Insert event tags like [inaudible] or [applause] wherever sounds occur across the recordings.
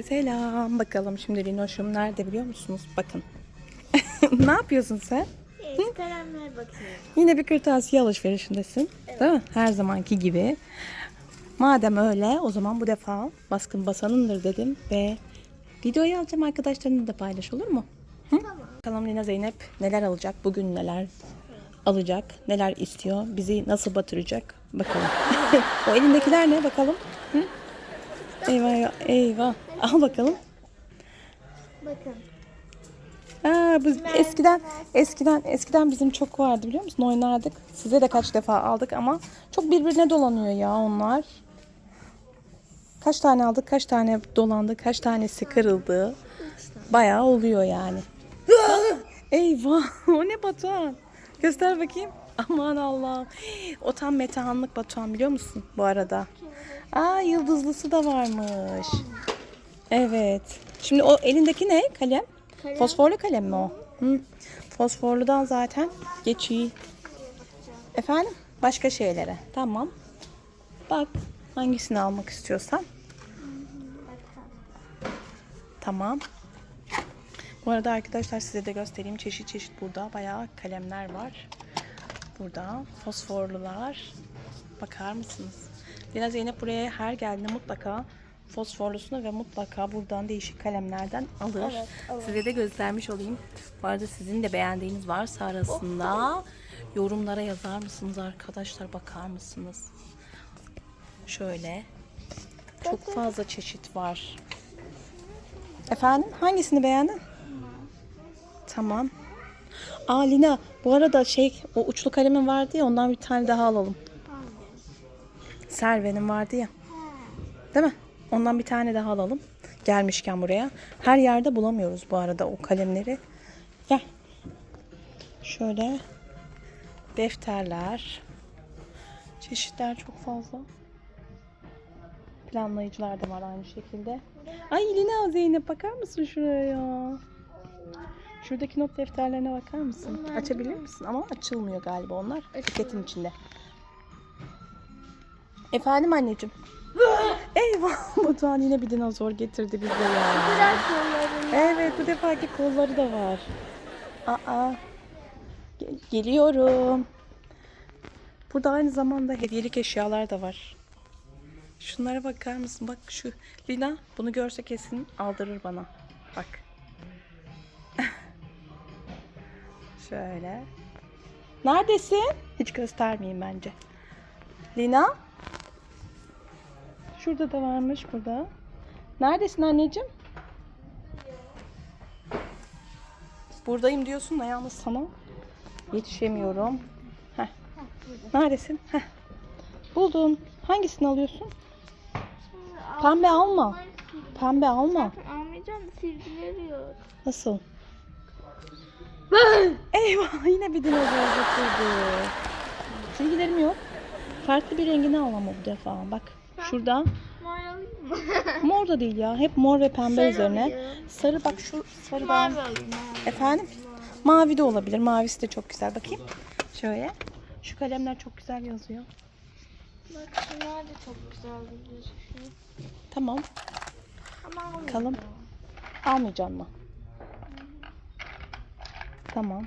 Selam. Bakalım şimdi Linoş'um nerede biliyor musunuz? Bakın. [laughs] ne yapıyorsun sen? Evet, kalemler bakıyorum. Yine bir kırtasiye alışverişindesin. Değil mi? Her zamanki gibi. Madem öyle o zaman bu defa baskın basanındır dedim ve videoyu alacağım arkadaşlarınla da paylaş olur mu? Hı? Bakalım Lina Zeynep neler alacak, bugün neler alacak, neler istiyor, bizi nasıl batıracak bakalım. [laughs] o elindekiler ne bakalım? Eyvah eyvah, eyvah. Al bakalım. Bakın. Aa, biz eskiden eskiden eskiden bizim çok vardı biliyor musun? Oynardık. Size de kaç defa aldık ama çok birbirine dolanıyor ya onlar. Kaç tane aldık, kaç tane dolandı, kaç tanesi kırıldı. Bayağı oluyor yani. Eyvah! [laughs] O ne Batuhan? Göster bakayım. Aman Allah'ım. O tam metehanlık Batuhan biliyor musun bu arada? Aa yıldızlısı da varmış. Evet. Şimdi o elindeki ne? Kalem? Kalem. Fosforlu kalem mi o? Hı. Fosforludan zaten geçiyor. Efendim? Başka şeylere. Tamam. Bak hangisini almak istiyorsan. Tamam. Bu arada arkadaşlar size de göstereyim. Çeşit çeşit burada bayağı kalemler var. Burada fosforlular. Bakar mısınız? Lina Zeynep buraya her geldiğinde mutlaka fosforlusunu ve mutlaka buradan değişik kalemlerden alır. Evet, alır. Size de göstermiş olayım. Bu arada sizin de beğendiğiniz varsa arasında yorumlara yazar mısınız arkadaşlar? Bakar mısınız? Şöyle. Çok fazla çeşit var. Efendim hangisini beğendin? Tamam. Aa Lina bu arada şey o uçlu kalemin vardı ya ondan bir tane daha alalım. Serve'nin vardı ya. Değil mi? Ondan bir tane daha alalım. Gelmişken buraya. Her yerde bulamıyoruz bu arada o kalemleri. Gel. Şöyle. Defterler. Çeşitler çok fazla. Planlayıcılar da var aynı şekilde. Ay Lina Zeynep bakar mısın şuraya? Şuradaki not defterlerine bakar mısın? Açabilir misin? Ama açılmıyor galiba onlar. Etiketin içinde. Efendim anneciğim. Eyvah [laughs] Batuhan yine bir dinozor getirdi bize ya. Evet bu defaki kolları da var. Aa. Gel- geliyorum. Burada aynı zamanda hediyelik eşyalar da var. Şunlara bakar mısın? Bak şu Lina bunu görse kesin aldırır bana. Bak. [laughs] Şöyle. Neredesin? Hiç göstermeyeyim bence. Lina? Şurada da varmış burada. Neredesin anneciğim? Buradayım diyorsun da yalnız sana yetişemiyorum. Heh. Neredesin? Heh. Buldun. Hangisini alıyorsun? Pembe alma. Pembe alma. Almayacağım silgileri yok. Nasıl? [laughs] Eyvah yine bir dinozor getirdi. Silgilerim yok. Farklı bir rengini al ama bu defa. Bak şurada. Mor alayım mı? Mor da değil ya. Hep mor ve pembe Sarı üzerine. alayım. Sarı bak şu sarıdan. Mavi alayım. mavi. Efendim? Mavi de olabilir. Mavisi de çok güzel. Bakayım. Şöyle. Şu kalemler çok güzel yazıyor. Bak şunlar da çok güzel gözüküyor. Tamam. Ama almayacağım. Bakalım. Almayacaksın mı? Tamam.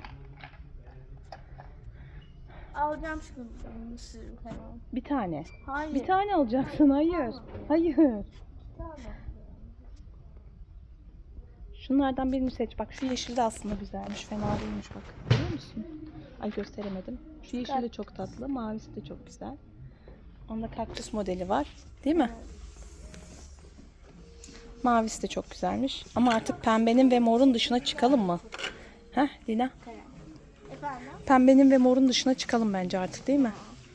Alacağım şunu. Mısır falan. Bir tane. Hayır. Bir tane alacaksın. Hayır. Hayır. Tamam. Şunlardan birini seç. Bak şu yeşil de aslında güzelmiş. Fena değilmiş bak. Görüyor musun? Ay gösteremedim. Şu yeşil de çok tatlı. Mavisi de çok güzel. Onda kaktüs modeli var. Değil mi? Mavisi de çok güzelmiş. Ama artık pembenin ve morun dışına çıkalım mı? Heh Lina. Efendim? Pembenin ve morun dışına çıkalım bence artık değil mi?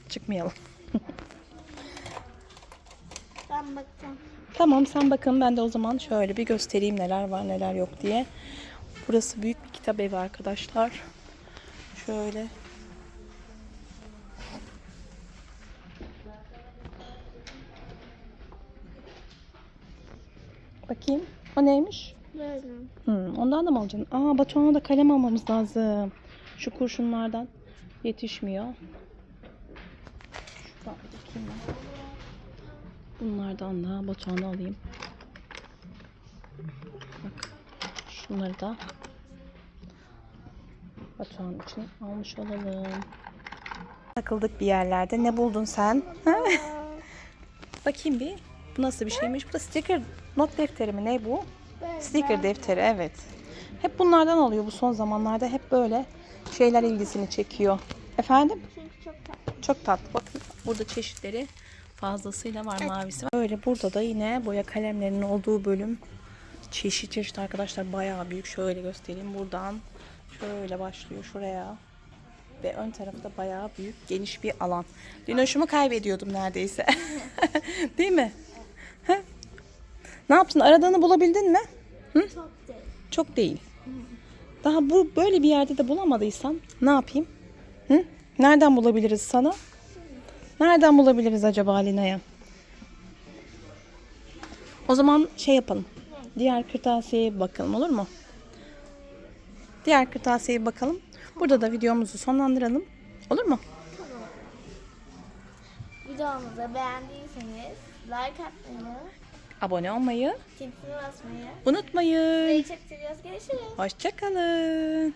Çıkmayalım. Ben bakacağım. Tamam sen bakın ben de o zaman şöyle bir göstereyim neler var neler yok diye. Burası büyük bir kitap evi arkadaşlar. Şöyle. Bakayım. O neymiş? Böyle. Hmm, ondan da mı alacaksın? Aa Batuhan'a da kalem almamız lazım. Şu kurşunlardan yetişmiyor. Şuradan bir bakayım ben. Bunlardan da Batuhan'a alayım. Bak şunları da Batuhan için almış olalım. Takıldık bir yerlerde. Ne buldun sen? [laughs] Bakayım bir. Bu nasıl bir şeymiş? Bu da sticker not defteri mi? Ne bu? Sticker defteri evet. Hep bunlardan alıyor bu son zamanlarda. Hep böyle şeyler ilgisini çekiyor. Efendim? Çünkü çok tatlı. Çok tatlı. Bakın burada çeşitleri fazlasıyla var. Mavisi var. Böyle burada da yine boya kalemlerinin olduğu bölüm. Çeşit çeşit arkadaşlar bayağı büyük. Şöyle göstereyim. Buradan şöyle başlıyor şuraya. Ve ön tarafı da bayağı büyük, geniş bir alan. Dün hoşumu kaybediyordum neredeyse. [laughs] Değil mi? Ne yaptın? Aradığını bulabildin mi? Çok değil. Çok değil. Daha bu böyle bir yerde de bulamadıysam ne yapayım? Hı? Nereden bulabiliriz sana? Nereden bulabiliriz acaba Lina'ya? O zaman şey yapalım. Diğer kırtasiyeye bakalım olur mu? Diğer kırtasiyeye bakalım. Burada da videomuzu sonlandıralım. Olur mu? Videomuzu beğendiyseniz like atmayı, Abone olmayı çiftini basmayı unutmayın. ve çok seviyoruz. Görüşürüz. Hoşçakalın.